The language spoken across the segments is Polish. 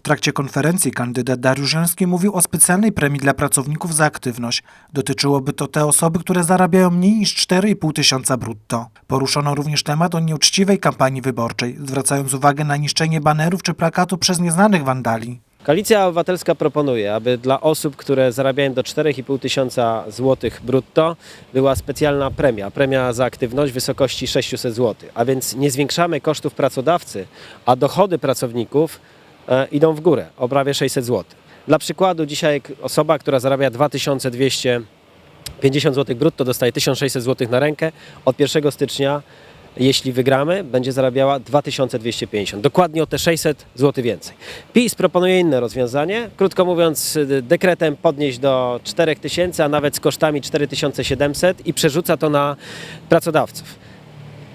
W trakcie konferencji kandydat Dariusz Joński mówił o specjalnej premii dla pracowników za aktywność. Dotyczyłoby to te osoby, które zarabiają mniej niż 4,5 tysiąca brutto. Poruszono również temat o nieuczciwej kampanii wyborczej, zwracając uwagę na niszczenie banerów czy plakatu przez nieznanych wandali. Koalicja Obywatelska proponuje, aby dla osób, które zarabiają do 4,5 tysiąca złotych brutto, była specjalna premia, premia za aktywność w wysokości 600 zł. A więc nie zwiększamy kosztów pracodawcy, a dochody pracowników idą w górę o prawie 600 zł. Dla przykładu dzisiaj osoba, która zarabia 2250 zł brutto, dostaje 1600 zł na rękę. Od 1 stycznia, jeśli wygramy, będzie zarabiała 2250. Dokładnie o te 600 zł więcej. PiS proponuje inne rozwiązanie. Krótko mówiąc, y, dekretem podnieść do 4000, a nawet z kosztami 4700 i przerzuca to na pracodawców.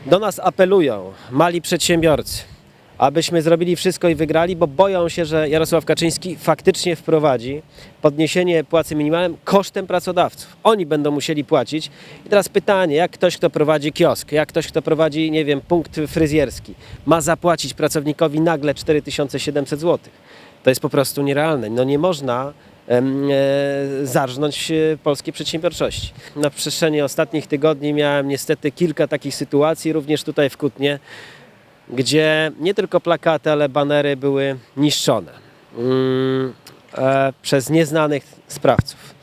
Do nas apelują mali przedsiębiorcy, abyśmy zrobili wszystko i wygrali, bo boją się, że Jarosław Kaczyński faktycznie wprowadzi podniesienie płacy minimalnej kosztem pracodawców. Oni będą musieli płacić. I teraz pytanie, jak ktoś, kto prowadzi kiosk, jak ktoś, kto prowadzi, nie wiem, punkt fryzjerski, ma zapłacić pracownikowi nagle 4700 zł? To jest po prostu nierealne. No nie można e, zarżnąć e, polskiej przedsiębiorczości. Na przestrzeni ostatnich tygodni miałem niestety kilka takich sytuacji, również tutaj w Kutnie, gdzie nie tylko plakaty, ale banery były niszczone mm, e, przez nieznanych sprawców.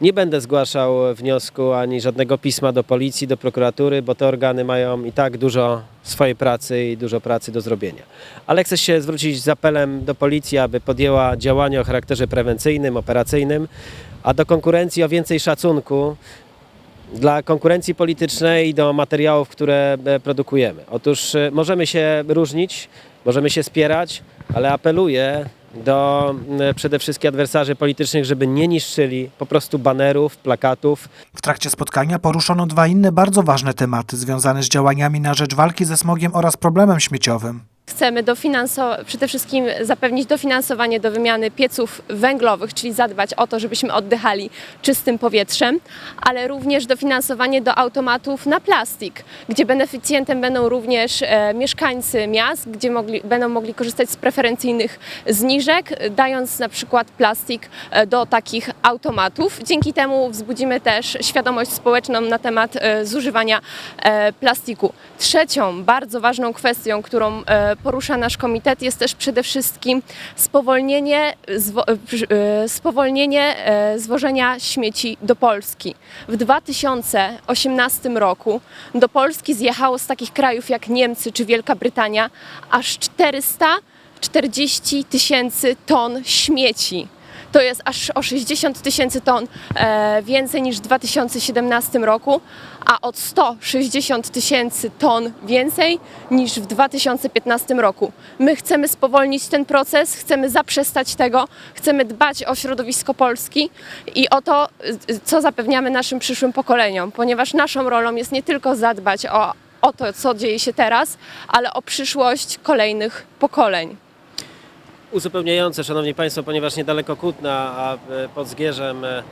Nie będę zgłaszał wniosku ani żadnego pisma do policji, do prokuratury, bo te organy mają i tak dużo swojej pracy i dużo pracy do zrobienia. Ale chcę się zwrócić z apelem do policji, aby podjęła działania o charakterze prewencyjnym, operacyjnym, a do konkurencji o więcej szacunku dla konkurencji politycznej i do materiałów, które e, produkujemy. Otóż e, możemy się różnić, możemy się spierać, ale apeluję do m, przede wszystkim adwersarzy politycznych, żeby nie niszczyli po prostu banerów, plakatów, W trakcie spotkania poruszono dwa inne bardzo ważne tematy związane z działaniami na rzecz walki ze smogiem oraz problemem śmieciowym. Chcemy przede wszystkim zapewnić dofinansowanie do wymiany pieców węglowych, czyli zadbać o to, żebyśmy oddychali czystym powietrzem, ale również dofinansowanie do automatów na plastik, gdzie beneficjentem będą również e, mieszkańcy miast, gdzie mogli, będą mogli korzystać z preferencyjnych zniżek, dając na przykład plastik e, do takich automatów. Dzięki temu wzbudzimy też świadomość społeczną na temat e, zużywania e, plastiku. Trzecią bardzo ważną kwestią, którą e, porusza nasz komitet jest też przede wszystkim spowolnienie, zwo, e, e, spowolnienie e, zwożenia śmieci do Polski. W 2018 roku do Polski zjechało z takich krajów jak Niemcy czy Wielka Brytania aż 440 tysięcy ton śmieci. To jest aż o 60 tysięcy ton e, więcej niż w 2017 roku, a od 160 tysięcy ton więcej niż w 2015 roku. My chcemy spowolnić ten proces, chcemy zaprzestać tego, chcemy dbać o środowisko Polski i o to, co zapewniamy naszym przyszłym pokoleniom, ponieważ naszą rolą jest nie tylko zadbać o, o to, co dzieje się teraz, ale o przyszłość kolejnych pokoleń. Uzupełniające, Szanowni Państwo, ponieważ niedaleko Kutna, a e, pod Zgierzem e,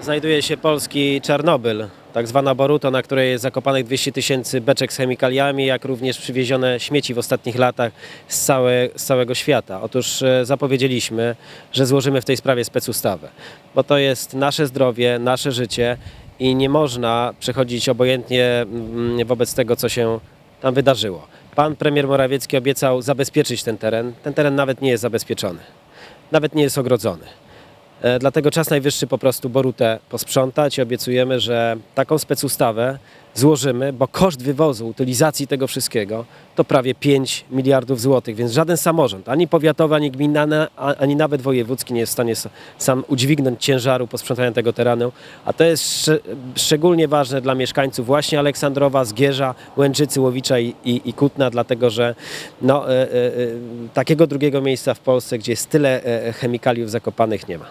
znajduje się polski Czarnobyl, tak zwana Boruto, na której jest zakopanych 200 tysięcy beczek z chemikaliami, jak również przywiezione śmieci w ostatnich latach z, całe, z całego świata. Otóż e, zapowiedzieliśmy, że złożymy w tej sprawie specustawę, bo to jest nasze zdrowie, nasze życie i nie można przechodzić obojętnie mm, wobec tego, co się tam wydarzyło. Pan premier Morawiecki obiecał zabezpieczyć ten teren. Ten teren nawet nie jest zabezpieczony, nawet nie jest ogrodzony. E, Dlatego czas najwyższy po prostu Borutę posprzątać i obiecujemy, że taką specustawę złożymy, bo koszt wywozu, utylizacji tego wszystkiego to prawie 5 miliardów złotych, więc żaden samorząd, ani powiatowy, ani gminny, ani nawet wojewódzki nie jest w stanie sam udźwignąć ciężaru posprzątania tego terenu, a to jest szcz- szczególnie ważne dla mieszkańców właśnie Aleksandrowa, Zgierza, Łęczycy, Łowicza i, i, i Kutna, dlatego że no, e, e, takiego drugiego miejsca w Polsce, gdzie jest tyle chemikaliów zakopanych nie ma.